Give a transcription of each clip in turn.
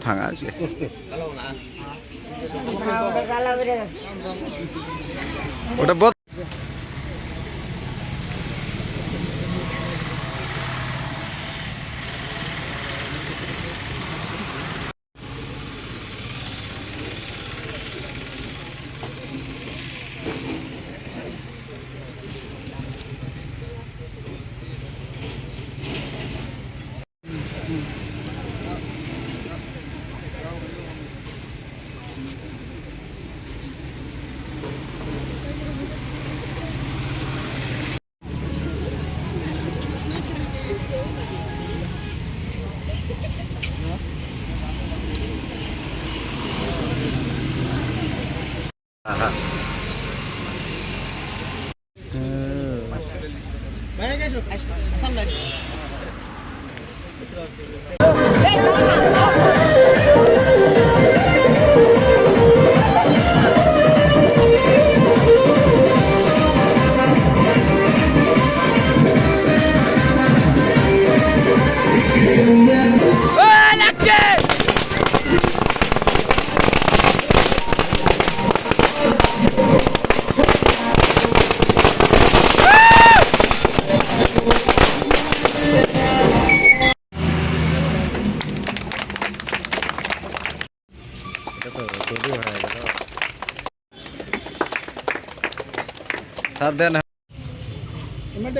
ভাঙা আছে ওটা বদ স্যার দেন ইকবাল হোসেন আরে ফিনা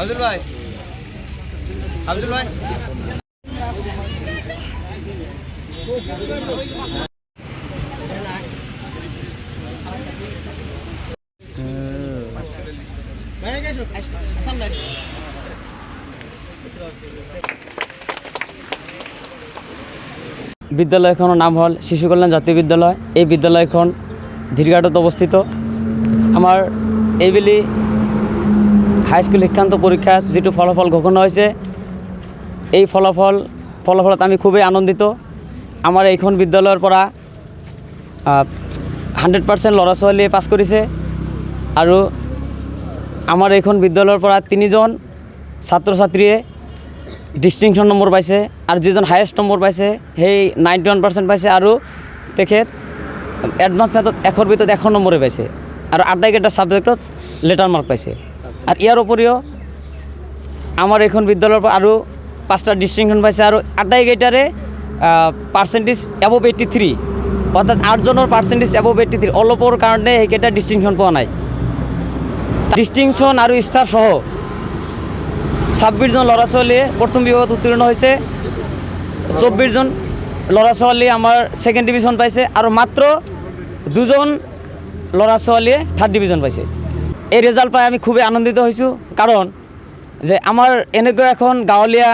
আব্দুল ভাই। আব্দুল ভাই। ভাই সামনে আসো বিদ্যালয় এখনও নাম হল শিশু কল্যাণ জাতীয় বিদ্যালয়। এই বিদ্যালয় এখন ধীরঘাটত অবস্থিত। আমাৰ এইবেলি হাইস্কুল শিক্ষান্ত পৰীক্ষাত যিটো ফলাফল ঘোষণা হৈছে, এই ফলাফল, ফলাফলত আমি খুবেই আনন্দিত। আমাৰ এইখন বিদ্যালয়ৰ পৰা হাণ্ড্ৰেড পাৰ্চেণ্ট ল'ৰা ছোৱালীয়ে পাছ কৰিছে আৰু আমাৰ এইখন বিদ্যালয়ৰ পৰা তিনিজন ছাত্ৰ ছাত্ৰীয়ে ডিষ্টিংশ্যন নম্বৰ পাইছে আৰু যিজন হায়েষ্ট নম্বৰ পাইছে, সেই নাইণ্টি ওৱান পাৰ্চেণ্ট পাইছে আৰু তেখেত এডভান্স মেথত এশৰ ভিতৰত এশ নম্বৰে পাইছে আৰু আটাইকেইটা ছাবজেক্টত লেটাৰ মাৰ্ক পাইছে। আৰু ইয়াৰ উপৰিও আমাৰ এইখন বিদ্যালয়ৰ পৰা আৰু পাঁচটা ডিষ্টিংশ্যন পাইছে আৰু আটাইকেইটাৰে পাৰ্চেণ্টেজ এবভ এইটি থ্ৰী অৰ্থাৎ আঠজনৰ পাৰ্চেণ্টেজ এবভ এইটি থ্ৰী অলপৰ কাৰণে সেইকেইটা ডিষ্টিংশ্যন পোৱা নাই। ডিষ্টিংশ্যন আৰু ষ্টাৰ সহ ছাব্বিছজন ল'ৰা ছোৱালীয়ে প্ৰথম বিভাগত উত্তীৰ্ণ হৈছে চৌব্বিছজন ল'ৰা ছোৱালী আমাৰ ছেকেণ্ড ডিভিজন পাইছে। আৰু মাত্ৰ দুজন ল'ৰা ছোৱালীয়ে থাৰ্ড ডিভিজন পাইছে। এই ৰেজাল্ট পাই আমি খুবেই আনন্দিত হৈছোঁ কাৰণ যে আমাৰ এনেকুৱা এখন গাঁৱলীয়া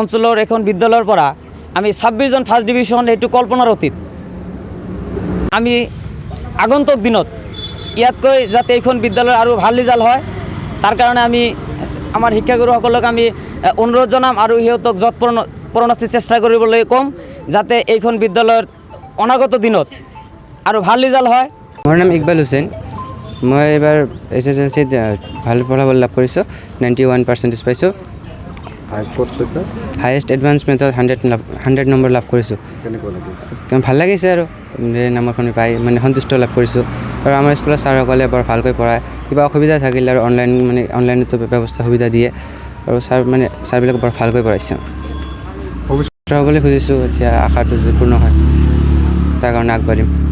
অঞ্চলৰ এখন বিদ্যালয়ৰ পৰা আমি ছাব্বিছজন ফাৰ্ষ্ট ডিভিজন এইটো কল্পনাৰ অতীত। আমি আগন্তুক দিনত ইয়াতকৈ যাতে এইখন বিদ্যালয়ৰ আৰু ভালো ৰিজাল্ট হয়, তাৰ কাৰণে আমি আমাৰ শিক্ষাগুৰুসকলক আমি অনুৰোধ জনাম আৰু সিহঁতক যৎ পৰণাস্তি চেষ্টা কৰিবলৈ ক'ম, যাতে এইখন বিদ্যালয়ৰ অনাগত দিনত আৰু ভালো ৰিজাল্ট হয়। মোৰ নাম ইকবাল হুছেইন। মই এইবাৰ এইচ এছ এল চিত ভালো ফলাফল লাভ কৰিছোঁ নাইণ্টি ওৱান পাৰ্চেণ্টেজ পাইছোঁ। হায়েষ্ট এডভান্স মেথত হাণ্ড্ৰেড লাভ হাণ্ড্ৰেড নম্বৰ লাভ কৰিছোঁ। ভালো লাগিছে আৰু যে নম্বৰখিনি পাই মানে সন্তুষ্ট লাভ কৰিছোঁ। আৰু আমাৰ স্কুলৰ ছাৰসকলে বৰ ভালকৈ পঢ়ায়। কিবা অসুবিধা থাকিলে আৰু অনলাইন মানে অনলাইনতো ব্যৱস্থা সুবিধা দিয়ে। আৰু ছাৰ মানে ছাৰবিলাক বৰ ভালকৈ পঢ়াইছে। হ'বলৈ খুজিছোঁ এতিয়া আশাটো যে পূৰ্ণ হয়। তাৰ কাৰণে আগবাঢ়িম।